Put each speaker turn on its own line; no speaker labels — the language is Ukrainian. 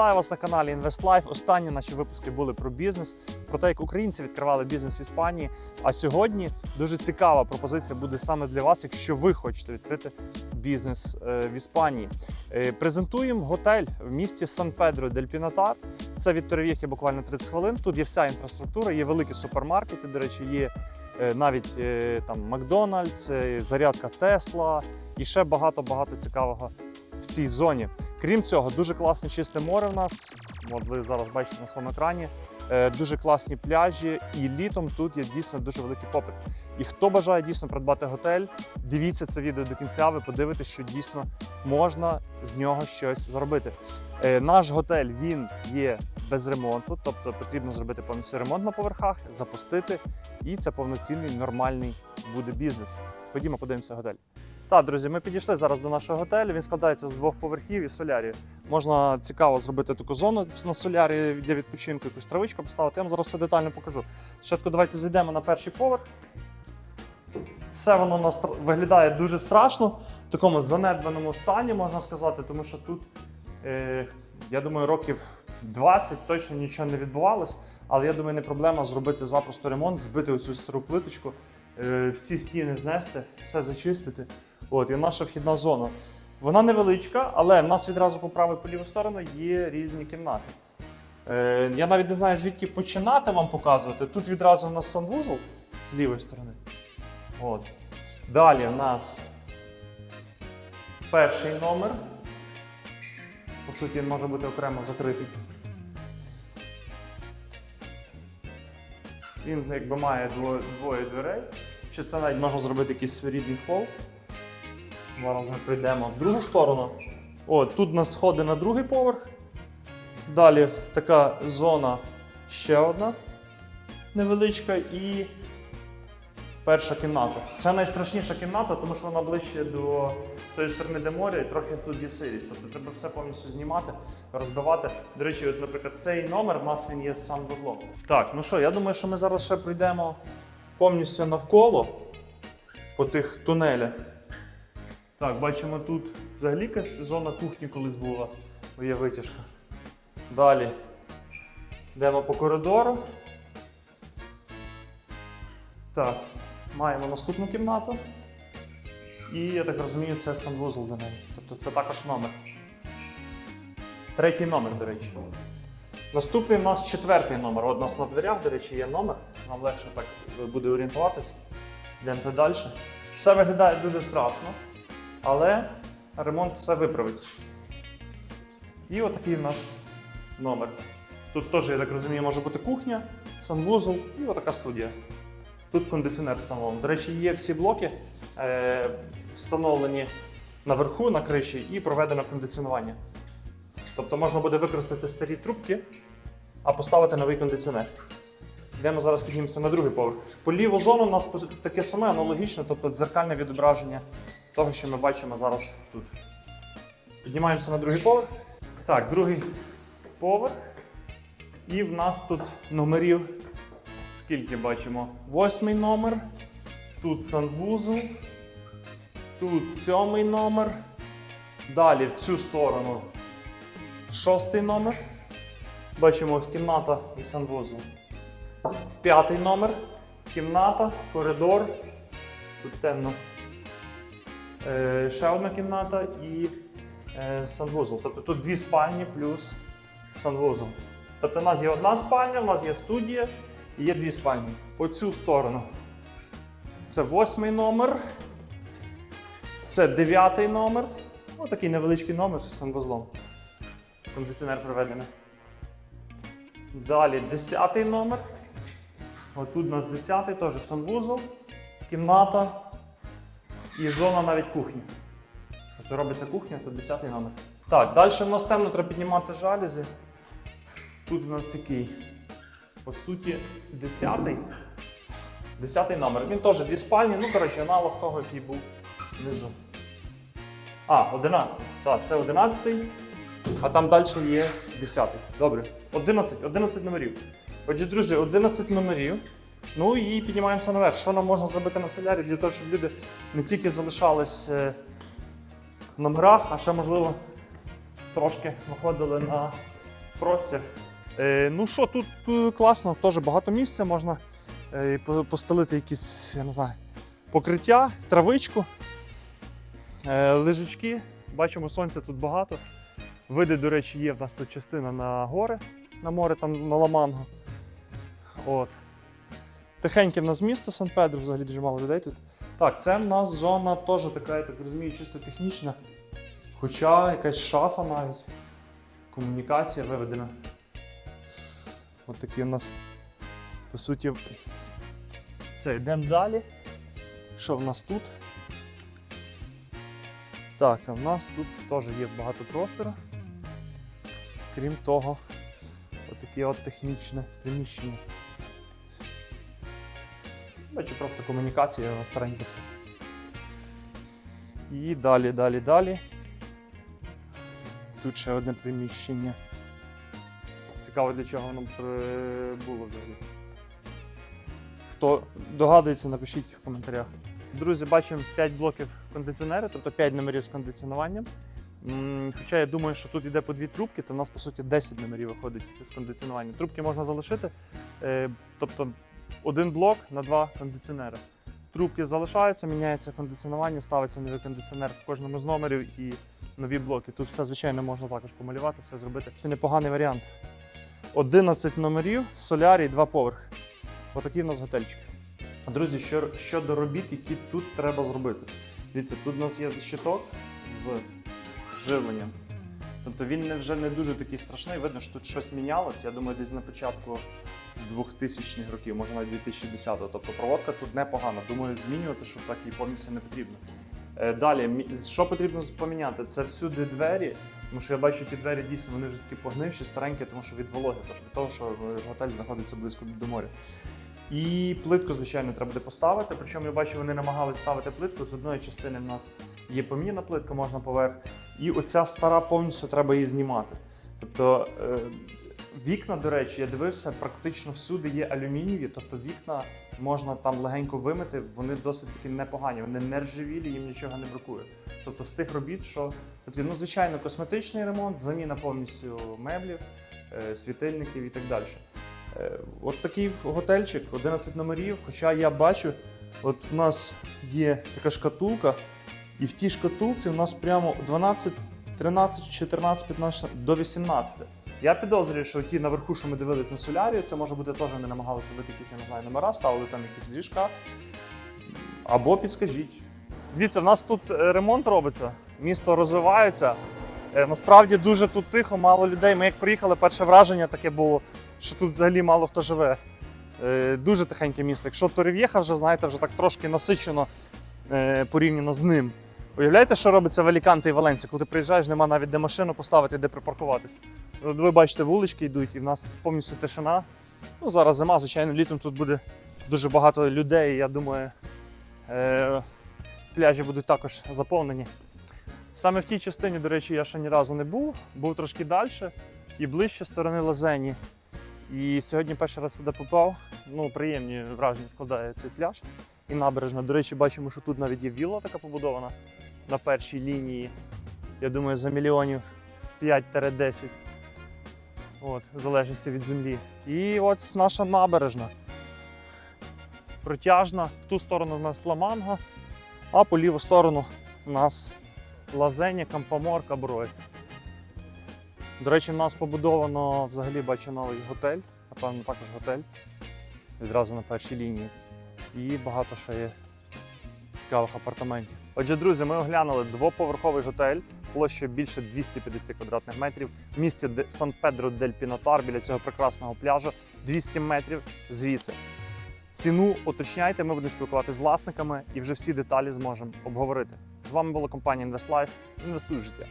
Вітаю вас на каналі InvestLife. Останні наші випуски були про бізнес, про те, як українці відкривали бізнес в Іспанії. А сьогодні дуже цікава пропозиція буде саме для вас, якщо ви хочете відкрити бізнес е, в Іспанії. Е, Презентуємо готель в місті Сан Педро дель Пінатар. Це від Торрев'єхи буквально 30 хвилин. Тут є вся інфраструктура, є великі супермаркети. До речі, є е, навіть там Макдональдс, зарядка Тесла і ще багато багато цікавого в цій зоні. Крім цього, дуже класне чисте море в нас. От ви зараз бачите на своєму екрані. Е, Дуже класні пляжі, і літом тут є дійсно дуже великий попит. І хто бажає дійсно придбати готель, дивіться це відео до кінця. Ви подивитесь, що дійсно можна з нього щось заробити. Е, Наш готель він є без ремонту, тобто потрібно зробити повністю ремонт на поверхах, запустити, і це повноцінний нормальний буде бізнес. Ходімо, подивимося готель. Так, друзі, ми підійшли зараз до нашого готелю. Він складається з двох поверхів і солярію. Можна цікаво зробити таку зону на солярі для відпочинку, якусь травичку поставити. Я вам зараз все детально покажу. Спочатку давайте зайдемо на перший поверх. Все воно нас виглядає дуже страшно, в такому занедбаному стані, можна сказати, тому що тут, е, я думаю, років 20 точно нічого не відбувалось. Але я думаю, не проблема зробити запросто ремонт, збити оцю стару плиточку, всі стіни знести, все зачистити. От, і наша вхідна зона. Вона невеличка, але в нас відразу по праву і по ліву сторону є різні кімнати. Е, я навіть не знаю, звідки починати вам показувати. Тут відразу в нас санвузол з лівої сторони. От. Далі в нас перший номер. По суті, він може бути окремо закритий. Він якби має двоє, двоє дверей. Чи це навіть можна зробити якийсь своєрідний хол. Зараз ми прийдемо в другу сторону. О, тут у нас сходи на другий поверх. Далі така зона ще одна невеличка і перша кімната. Це найстрашніша кімната, тому що вона ближче до з тої сторони, де море, і трохи тут є сирість. Тобто треба все повністю знімати, розбивати. До речі, от, наприклад, цей номер в нас він є з санвузлом. Так, ну що, я думаю, що ми зараз ще пройдемо повністю навколо по тих тунелях. Так, бачимо тут взагалі якась зона кухні колись була, є витяжка. Далі йдемо по коридору. Так, маємо наступну кімнату. І я так розумію, це санвузол до неї. Тобто це також номер. Третій номер, до речі. Наступний у нас четвертий номер. От у нас на дверях, до речі, є номер. Нам легше так буде орієнтуватись. Йдемо далі. Все виглядає дуже страшно, але ремонт все виправить. І отакий у нас номер. Тут теж, я так розумію, може бути кухня, санвузол і отака студія. Тут кондиціонер встановлений. До речі, є всі блоки е, встановлені наверху на криші і проведено кондиціонування. Тобто можна буде використати старі трубки, а поставити новий кондиціонер. Йдемо зараз піднімемося на другий поверх. По ліву зону у нас таке саме аналогічно, тобто дзеркальне відображення того, що ми бачимо зараз тут. Піднімаємося на другий поверх. Так, другий поверх. І в нас тут номерів скільки бачимо? Восьмий номер, тут санвузол, тут сьомий номер. Далі в цю сторону шостий номер. Бачимо кімната і санвузол. П'ятий номер, кімната, коридор. Тут темно. Е, ще одна кімната і е, санвузол. Тобто тут дві спальні плюс санвузол. Тобто у нас є одна спальня, у нас є студія є дві спальні. По цю сторону. Це восьмий номер. Це дев'ятий номер. Ось такий невеличкий номер з санвузлом. Кондиціонер проведений. Далі десятий номер. Отут у нас десятий, теж санвузол, кімната і зона навіть кухні. Тобто робиться кухня, то 10 номер. Так, далі в нас темно, треба піднімати жалюзі. Тут у нас який? По суті, 10 10 номер. Він теж дві спальні, ну коротше, аналог того, який був внизу. А, 11. Так, це 11, а там далі є 10. Добре. 11, 11 номерів. Отже, друзі, 11 номерів. Ну і піднімаємося наверх. Що нам можна зробити на солярі для того, щоб люди не тільки залишались е, в номерах, а ще можливо трошки виходили на простір. Е, ну що, тут е, класно, теж багато місця, можна е, постелити якісь, я не знаю, покриття, травичку, лежачки. Бачимо, сонця тут багато. Види, до речі, є в нас тут частина на гори, на море, там на Ламанго. От. Тихеньке в нас місто Сан-Педро, взагалі дуже мало людей тут. Так, це в нас зона теж така, я так розумію, чисто технічна. Хоча якась шафа навіть. Комунікація виведена. От такі в нас, по суті, це йдемо далі. Що в нас тут? Так, а в нас тут теж є багато простору. Крім того, отаке от технічне приміщення. Бачу, просто комунікація у старенька все. І далі, далі, далі. Тут ще одне приміщення. Цікаво, для чого воно було взагалі. Хто догадується, напишіть в коментарях. Друзі, бачимо 5 блоків кондиціонера, тобто 5 номерів з кондиціонуванням. Хоча я думаю, що тут йде по дві трубки, то в нас по суті 10 номерів виходить з кондиціонуванням. Трубки можна залишити, е, тобто один блок на два кондиціонери. Трубки залишаються, міняється кондиціонування, ставиться новий кондиціонер в кожному з номерів і нові блоки. Тут все, звичайно, можна також помалювати, все зробити. Це непоганий варіант. 11 номерів, солярій, два поверхи. Отакий в нас готельчик. Друзі, що, щодо робіт, які тут треба зробити. Дивіться, тут у нас є щиток з живленням. Тобто він не, вже не дуже такий страшний. Видно, що тут щось мінялось. Я думаю, десь на початку 2000-х років, може навіть 2010-го. Тобто проводка тут непогана. Думаю, змінювати, щоб так і повністю не потрібно. Е, Далі, що потрібно поміняти? Це всюди двері. Тому що я бачу, ті двері дійсно вони вже такі погнивші, старенькі, тому що від вологи, тож від того, що е, готель знаходиться близько до моря. І плитку, звичайно, треба буде поставити. Причому я бачу, вони намагалися ставити плитку. З одної частини в нас є поміна плитка, можна поверх. І оця стара повністю треба її знімати. Тобто е, вікна, до речі, я дивився, практично всюди є алюмінієві, тобто вікна можна там легенько вимити, вони досить таки непогані, вони не ржавілі, їм нічого не бракує. Тобто з тих робіт, що потрібно, ну, звичайно, косметичний ремонт, заміна повністю меблів, е, світильників і так далі. Е, От такий готельчик, 11 номерів. Хоча я бачу, от в нас є така шкатулка, і в тій шкатулці у нас прямо 12, 13, 14, 15 до 18. Я підозрюю, що ті наверху, що ми дивились на солярію, це може бути теж вони намагалися бути якісь, я не знаю, номера, ставили там якісь ліжка. Або підскажіть. Дивіться, в нас тут е, ремонт робиться, місто розвивається. Е, Насправді дуже тут тихо, мало людей. Ми як приїхали, перше враження таке було, що тут взагалі мало хто живе. Е, Дуже тихеньке місто. Якщо Торрев'єха вже, знаєте, вже так трошки насичено порівняно з ним. Уявляєте, що робиться в Аліканте і Валенсії, коли ти приїжджаєш, нема навіть де машину поставити, де припаркуватись. Ви бачите, вулички йдуть, і в нас повністю тишина. Ну, зараз зима, звичайно, літом тут буде дуже багато людей. Я думаю, е, пляжі будуть також заповнені. Саме в тій частині, до речі, я ще ні разу не був, був трошки далі і ближче сторони Лазені. І сьогодні перший раз сюди попав. Ну, приємні враження складає цей пляж і набережна. До речі, бачимо, що тут навіть є вілла така побудована на першій лінії. Я думаю, за мільйонів 5-10. От, в залежності від землі. І ось наша набережна. Протяжна. В ту сторону в нас Ламанга, а по ліву сторону у нас Лазені, Кампомор, Каброй. До речі, в нас побудовано взагалі бачу новий готель, напевно, також готель. Відразу на першій лінії. І багато ще є цікавих апартаментів. Отже, друзі, ми оглянули двоповерховий готель площею більше 250 квадратних метрів в місті Сан-Педро дель Пінотар біля цього прекрасного пляжу 200 метрів звідси. Ціну уточняйте, ми будемо спілкуватися з власниками і вже всі деталі зможемо обговорити. З вами була компанія InvestLife. Інвестуй в життя.